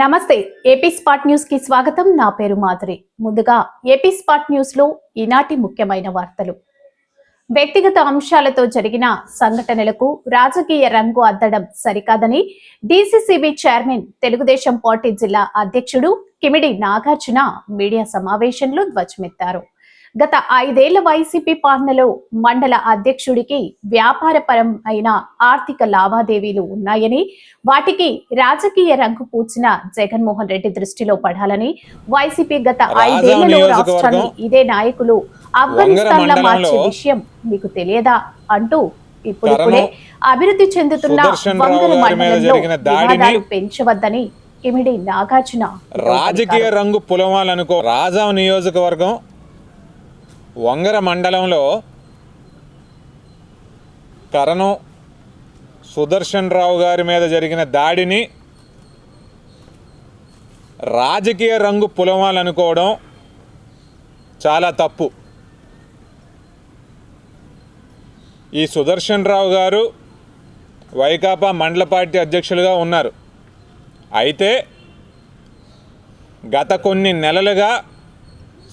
నమస్తే AP spot న్యూస్కి స్వాగతం. నా పేరు మాధురి. ముందుగా ఏపీ స్పాట్ న్యూస్లో ఈనాటి ముఖ్యమైన వార్తలు. వ్యక్తిగత అంశాలతో జరిగిన సంఘటనలకు రాజకీయ రంగు అద్దడం సరికాదని డీసీసీబీ చైర్మన్ తెలుగుదేశం పార్టీ జిల్లా అధ్యక్షుడు కిమిడి నాగార్జున మీడియా సమావేశంలో ధ్వజమెత్తారు. గత ఐదేళ్ళ వైసీపీ పాలనలో మండల అధ్యక్షుడికి వ్యాపారపరమైన ఆర్థిక లావాదేవీలు ఉన్నాయని వాటికి రాజకీయ రంగు పూచిన జగన్మోహన్ రెడ్డి దృష్టిలో పడాలని వైసీపీ గత ఐదేళ్ళలో రాష్ట్రాన్ని ఇదే నాయకులు ఆఫ్ఘనిస్తాన్లో మార్చే విషయం మీకు తెలియదా అంటూ ఇప్పుడిప్పుడే అభివృద్ధి చెందుతున్న మండలంలో వివాదాలు పెంచవద్దని కిమిడి నాగార్జున రాజకీయ రంగు పులమాలనుకో రాజా నియోజకవర్గం వంగర మండలంలో కరణం సుదర్శన్ రావు గారి మీద జరిగిన దాడిని రాజకీయ రంగు పులమాలనుకోవడం చాలా తప్పు. ఈ సుదర్శన్ రావు గారు వైకాపా మండల పార్టీ అధ్యక్షులుగా ఉన్నారు. అయితే గత కొన్ని నెలలుగా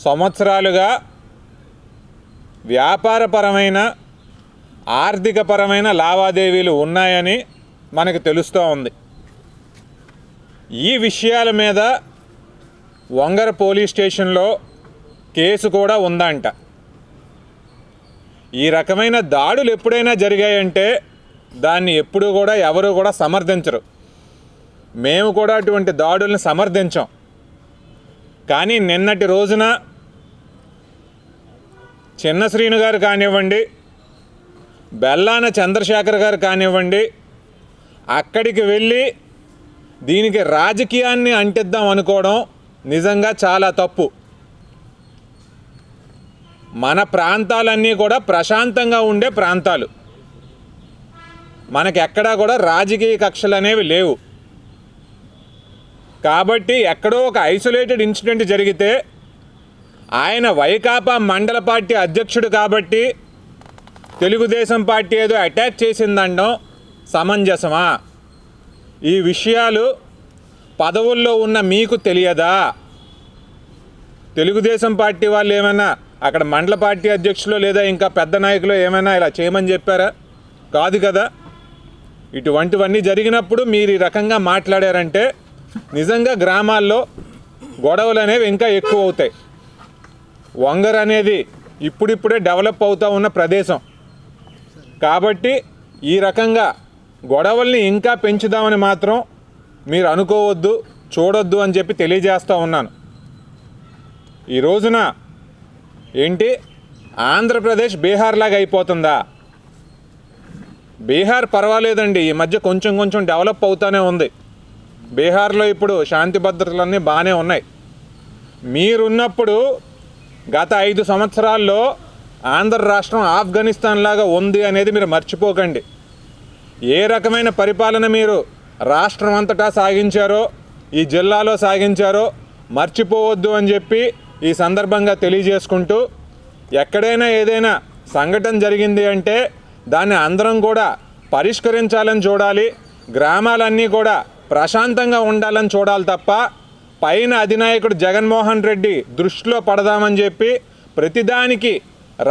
సంవత్సరాలుగా వ్యాపారపరమైన ఆర్థికపరమైన లావాదేవీలు ఉన్నాయని మనకు తెలుస్తూ ఉంది. ఈ విషయాల మీద వంగర పోలీస్ స్టేషన్లో కేసు కూడా ఉందంట. ఈ రకమైన దాడులు ఎప్పుడైనా జరిగాయంటే దాన్ని ఎప్పుడూ కూడా ఎవరు కూడా సమర్థించరు. మేము కూడా అటువంటి దాడుల్ని సమర్థించాం. కానీ నిన్నటి రోజున చిన్న శ్రీను గారు కానివ్వండి బెల్లాన చంద్రశేఖర్ గారు కానివ్వండి అక్కడికి వెళ్ళి దీనికి రాజకీయాన్ని అంటిద్దాం అనుకోవడం నిజంగా చాలా తప్పు. మన ప్రాంతాలన్నీ కూడా ప్రశాంతంగా ఉండే ప్రాంతాలు. మనకి ఎక్కడా కూడా రాజకీయ కక్షలు అనేవి లేవు. కాబట్టి ఎక్కడో ఒక ఐసోలేటెడ్ ఇన్సిడెంట్ జరిగితే ఆయన వైకాపా మండల పార్టీ అధ్యక్షుడు కాబట్టి తెలుగుదేశం పార్టీ ఏదో అటాక్ చేసిందండం సమంజసమా? ఈ విషయాలు పదవుల్లో ఉన్న మీకు తెలియదా? తెలుగుదేశం పార్టీ వాళ్ళు ఏమైనా అక్కడ మండల పార్టీ అధ్యక్షులు లేదా ఇంకా పెద్ద నాయకులు ఏమైనా ఇలా చేయమని చెప్పారా? కాదు కదా. ఇటువంటివన్నీ జరిగినప్పుడు మీరు ఈ రకంగా మాట్లాడారంటే నిజంగా గ్రామాల్లో గొడవలు అనేవి ఇంకా ఎక్కువ అవుతాయి. వంగర్ అనేది ఇప్పుడిప్పుడే డెవలప్ అవుతూ ఉన్న ప్రదేశం. కాబట్టి ఈ రకంగా గొడవల్ని ఇంకా పెంచుదామని మాత్రం మీరు అనుకోవద్దు చూడొద్దు అని చెప్పి తెలియజేస్తూ ఉన్నాను. ఈ రోజున ఏంటి? ఆంధ్రప్రదేశ్ బీహార్ లాగా అయిపోతుందా? బీహార్ పర్వాలేదండి ఈ మధ్య కొంచెం కొంచెం డెవలప్ అవుతూనే ఉంది. బీహార్లో ఇప్పుడు శాంతి భద్రతలన్నీ బాగానే ఉన్నాయి. మీరున్నప్పుడు గత ఐదు సంవత్సరాల్లో ఆంధ్ర రాష్ట్రం ఆఫ్ఘనిస్తాన్ లాగా ఉంది అనేది మీరు మర్చిపోకండి. ఏ రకమైన పరిపాలన మీరు రాష్ట్రం అంతటా సాగించారో ఈ జిల్లాలో సాగించారో మర్చిపోవద్దు అని చెప్పి ఈ సందర్భంగా తెలియజేసుకుంటూ ఎక్కడైనా ఏదైనా సంఘటన జరిగింది అంటే దాన్ని అందరం కూడా పరిష్కరించాలని చూడాలి గ్రామాలన్నీ కూడా ప్రశాంతంగా ఉండాలని చూడాలి తప్ప పైన అధినాయకుడు జగన్మోహన్ రెడ్డి దృష్టిలో పడదామని చెప్పి ప్రతిదానికి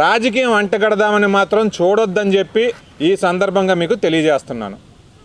రాజకీయం అంటగడదామని మాత్రం చూడొద్దని చెప్పి ఈ సందర్భంగా మీకు తెలియజేస్తున్నాను.